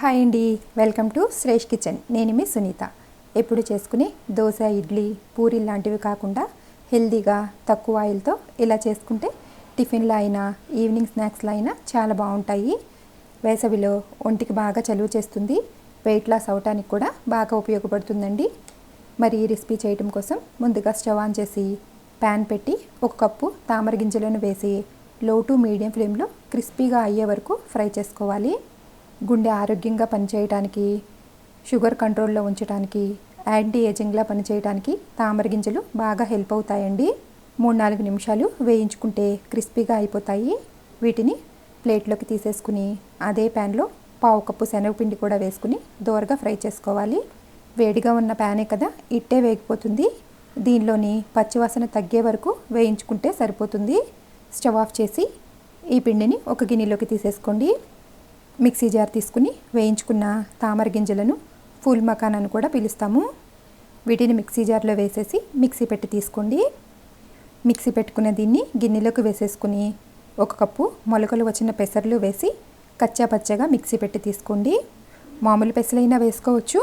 Hi అండి welcome to Shresh kitchen. నేను మీ సునీత. ఎప్పుడు చేసుకుని దోశ ఇడ్లీ పూరి లాంటివి కాకుండా హెల్దీగా తక్కువ ఆయిల్తో ఇలా చేసుకుంటే టిఫిన్లో అయినా ఈవినింగ్ స్నాక్స్లో అయినా చాలా బాగుంటాయి. వేసవిలో ఒంటికి బాగా చలువ చేస్తుంది. వెయిట్ లాస్ అవటానికి కూడా బాగా ఉపయోగపడుతుందండి. మరి ఈ రెసిపీ చేయటం కోసం ముందుగా స్టవ్ ఆన్ చేసి ప్యాన్ పెట్టి ఒక కప్పు తామర గింజలను వేసి లో టు మీడియం ఫ్లేమ్లో క్రిస్పీగా అయ్యే వరకు ఫ్రై చేసుకోవాలి. గుండె ఆరోగ్యంగా పనిచేయటానికి షుగర్ కంట్రోల్లో ఉంచడానికి యాంటీ ఏజింగ్లా పనిచేయడానికి తామర గింజలు బాగా హెల్ప్ అవుతాయండి. మూడు నాలుగు నిమిషాలు వేయించుకుంటే క్రిస్పీగా అయిపోతాయి. వీటిని ప్లేట్లోకి తీసేసుకుని అదే ప్యాన్లో పావు కప్పు శనగపిండి కూడా వేసుకుని దోరగా ఫ్రై చేసుకోవాలి. వేడిగా ఉన్న ప్యానే కదా ఇట్టే వేగిపోతుంది. దీనిలోని పచ్చివాసన తగ్గే వరకు వేయించుకుంటే సరిపోతుంది. స్టవ్ ఆఫ్ చేసి ఈ పిండిని ఒక గిన్నెలోకి తీసేసుకోండి. మిక్సీ జార్ తీసుకుని వేయించుకున్న తామర గింజలను ఫుల్ మకాన్ అని కూడా పిలుస్తాము. వీటిని మిక్సీ జార్లో వేసేసి మిక్సీ పెట్టి తీసుకోండి. మిక్సీ పెట్టుకున్న దీన్ని గిన్నెలోకి వేసేసుకుని ఒక కప్పు మొలకలు వచ్చిన పెసర్లు వేసి కచ్చా పచ్చగా మిక్సీ పెట్టి తీసుకోండి. మామూలు పెసలైనా వేసుకోవచ్చు.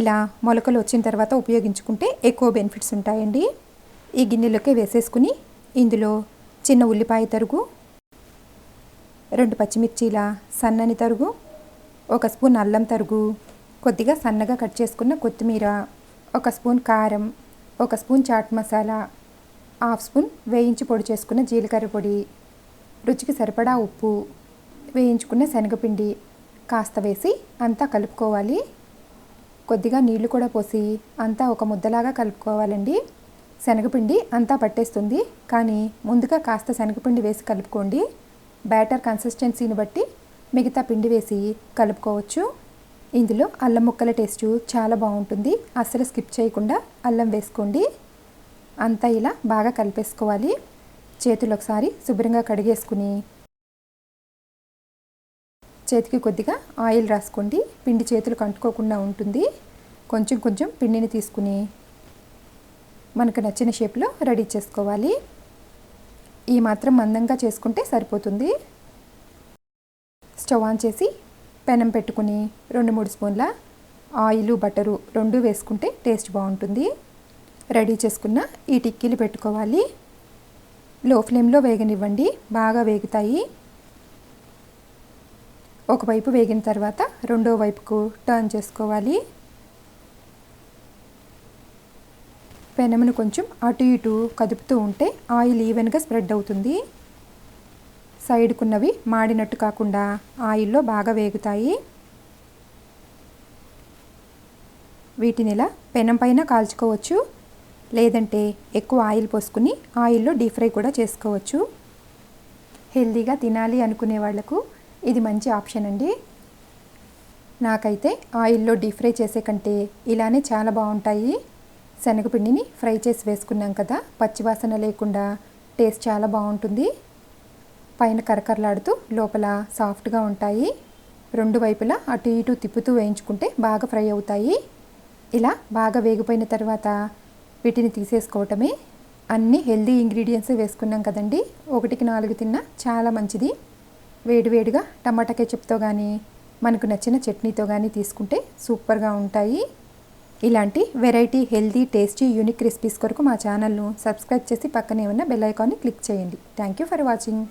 ఇలా మొలకలు వచ్చిన తర్వాత ఉపయోగించుకుంటే ఎక్కువ బెనిఫిట్స్ ఉంటాయండి. ఈ గిన్నెలోకి వేసేసుకుని ఇందులో చిన్న ఉల్లిపాయ తరుగు రెండు పచ్చిమిర్చీల సన్నని తరుగు ఒక స్పూన్ అల్లం తరుగు కొద్దిగా సన్నగా కట్ చేసుకున్న కొత్తిమీర ఒక స్పూన్ కారం ఒక spoon chaat masala half spoon వేయించి పొడి చేసుకున్న జీలకర్ర పొడి రుచికి సరిపడా ఉప్పు వేయించుకున్న శనగపిండి కాస్త వేసి అంతా కలుపుకోవాలి. కొద్దిగా నీళ్ళు కూడా పోసి అంతా ఒక ముద్దలాగా కలుపుకోవాలండి. శనగపిండి అంతా పట్టేస్తుంది కానీ ముందుగా కాస్త శనగపిండి వేసి కలుపుకోండి. బ్యాటర్ కన్సిస్టెన్సీని బట్టి మిగతా పిండి వేసి కలుపుకోవచ్చు. ఇందులో అల్లం ముక్కల టేస్ట్ చాలా బాగుంటుంది. అస్సలు స్కిప్ చేయకుండా అల్లం వేసుకోండి. అంతా ఇలా బాగా కలిపేసుకోవాలి. చేతులు ఒకసారి శుభ్రంగా కడిగేసుకుని చేతికి కొద్దిగా ఆయిల్ రాసుకోండి. పిండి చేతులు కంటుకోకుండా ఉంటుంది. కొంచెం కొంచెం పిండిని తీసుకుని మనకు నచ్చిన షేప్లో రెడీ చేసుకోవాలి. ఈ మాత్రం మందంగా చేసుకుంటే సరిపోతుంది. స్టవ్ ఆన్ చేసి పెనం పెట్టుకుని రెండు మూడు స్పూన్ల ఆయిల్ బటరు రెండు వేసుకుంటే టేస్ట్ బాగుంటుంది. రెడీ చేసుకున్న ఈ టిక్కీలు పెట్టుకోవాలి. లో ఫ్లేమ్లో వేగనివ్వండి. బాగా వేగుతాయి. ఒకవైపు వేగిన తర్వాత రెండో వైపుకు టర్న్ చేసుకోవాలి. పెనమును కొంచెం అటు ఇటు కదుపుతూ ఉంటే ఆయిల్ ఈవెన్గా స్ప్రెడ్ అవుతుంది. సైడ్కున్నవి మాడినట్టు కాకుండా ఆయిల్లో బాగా వేగుతాయి. వీటిని ఇలా పెనం పైన కాల్చుకోవచ్చు. లేదంటే ఎక్కువ ఆయిల్ పోసుకుని ఆయిల్లో డీప్ ఫ్రై కూడా చేసుకోవచ్చు. హెల్తీగా తినాలి అనుకునే వాళ్ళకు ఇది మంచి ఆప్షన్ అండి. నాకైతే ఆయిల్లో డీప్ ఫ్రై చేసే కంటే ఇలానే చాలా బాగుంటాయి. శనగపిండిని ఫ్రై చేసి వేసుకున్నాం కదా పచ్చివాసన లేకుండా టేస్ట్ చాలా బాగుంటుంది. పైన కరకరలాడుతూ లోపల సాఫ్ట్గా ఉంటాయి. రెండు వైపులా అటు ఇటు తిప్పుతూ వేయించుకుంటే బాగా ఫ్రై అవుతాయి. ఇలా బాగా వేగిపోయిన తర్వాత వీటిని తీసేసుకోవటమే. అన్ని హెల్దీ ఇంగ్రీడియంట్స్ వేసుకున్నాం కదండి ఒకటికి నాలుగు తిన్నా చాలా మంచిది. వేడివేడిగా టమాటా కెచప్తో కానీ మనకు నచ్చిన చట్నీతో కానీ తీసుకుంటే సూపర్గా ఉంటాయి. ఇలాంటి variety healthy tasty unique recipes కొరకు మా ఛానల్ను సబ్స్క్రైబ్ చేసి పక్కనే ఉన్న బెల్ ఐకాన్ని క్లిక్ చేయండి. Thank you for watching.